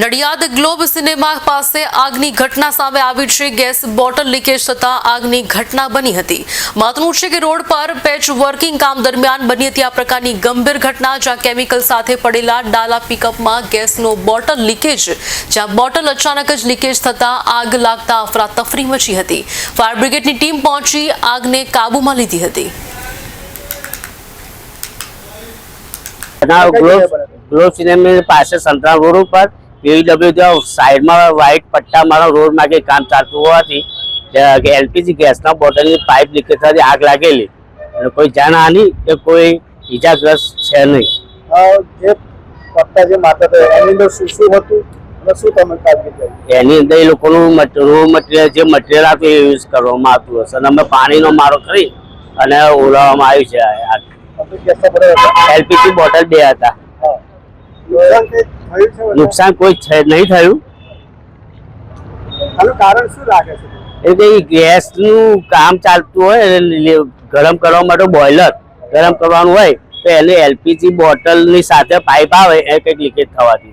Nadiad globe cinema પાસે આગની ઘટના સામે આવી છે. ગેસ બોટલ લીકેજ થતા આગની ઘટના બની હતી. મહત્વનું છે કે રોડ પર પેચ વર્કિંગ કામ દરમિયાન બની હતી આ પ્રકારની ગંભીર ઘટના, જ્યાં કેમિકલ સાથે પડેલા ડાલા પિકઅપમાં ગેસનો બોટલ લીકેજ, જ્યાં બોટલ અચાનક જ લીકેજ થતા આગ લાગતા અફરાતફરી મચી હતી. ફાયર બ્રિગેડની ટીમ પહોંચી, આગને કાબૂમાં લીધી હતી. પાસે સંતરામ ઉપર પીડબ્લ્યુ ત્યાં સાઈડમાં વ્હાઈટ પટ્ટા મારા રોડમાં કંઈ કામ ચાલતું હોવાથી એલપીજી ગેસના બોટલની પાઇપ લીકેજ થતી આગ લાગેલી. અને કોઈ જાનહાની કે કોઈ ઈજાગ્રસ્ત છે નહીં. જે પટ્ટા જે માતા હતા એની અંદર શું શું હતું? એની અંદર એ લોકોનું રો મટીરિયલ જે મટીરિયલ હતું એ યુઝ કરવામાં આવતું હશે. અને અમે પાણીનો મારો કરી અને ઓલાવવામાં આવ્યું છે એલપીજી બોટલ બે હતા. નુકસાન કંઈ નહીં થયું. આનું કારણ શું લાગે છે? એટલે ગેસનું કામ ચાલતું હોય એટલે ગરમ કરવા માટે બોઇલર ગરમ કરવાનું હોય તો એને એલપીજી બોટલની સાથે પાઇપ આવે એ કંઈક લીકેજ થવાથી